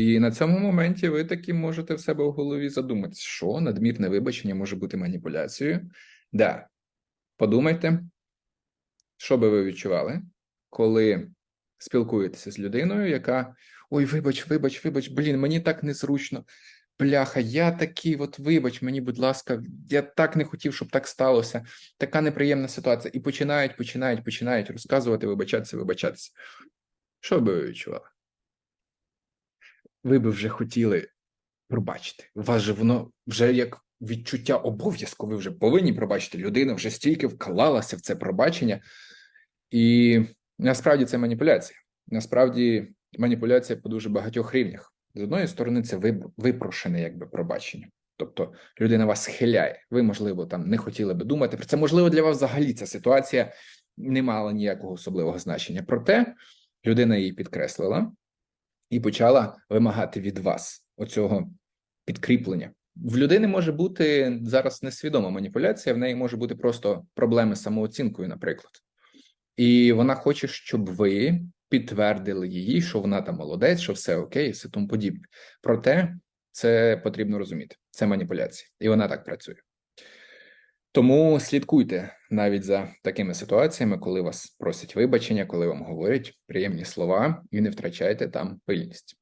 І на цьому моменті ви таки можете в себе в голові задуматися, що надмірне вибачення може бути маніпуляцією. Да. Подумайте, що би ви відчували, коли спілкуєтеся з людиною, яка ой, вибач, вибач, вибач, блін, мені так незручно. Бляха, я такий, от вибач, мені, будь ласка, я так не хотів, щоб так сталося. Така неприємна ситуація. І починають, починають, починають розказувати, вибачатися, вибачатися. Що би ви відчували? Ви би вже хотіли пробачити. У вас же воно вже як відчуття обов'язку. Ви вже повинні пробачити. Людина вже стільки вклалася в це пробачення, і насправді це маніпуляція. Насправді маніпуляція по дуже багатьох рівнях. З одної сторони, це випрошене якби пробачення. Тобто людина вас схиляє. Ви, можливо, там не хотіли би думати про це. Можливо, для вас взагалі ця ситуація не мала ніякого особливого значення. Проте людина її підкреслила і почала вимагати від вас оцього підкріплення. В людини може бути зараз несвідома маніпуляція, в неї може бути просто проблеми з самооцінкою, наприклад. І вона хоче, щоб ви підтвердили її, що вона там молодець, що все окей, і все тому подібне. Проте це потрібно розуміти. Це маніпуляція, і вона так працює. Тому слідкуйте навіть за такими ситуаціями, коли вас просять вибачення, коли вам говорять приємні слова, і не втрачайте там пильність.